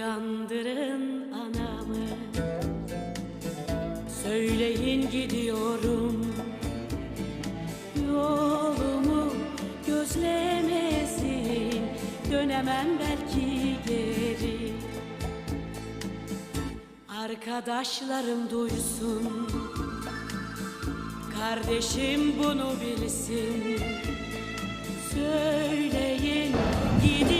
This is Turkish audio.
Uyandırın anamı. Söyleyin gidiyorum. Yolumu gözlemesin. Dönemem belki geri. Arkadaşlarım duysun. Kardeşim bunu bilsin. Söyleyin Dönemem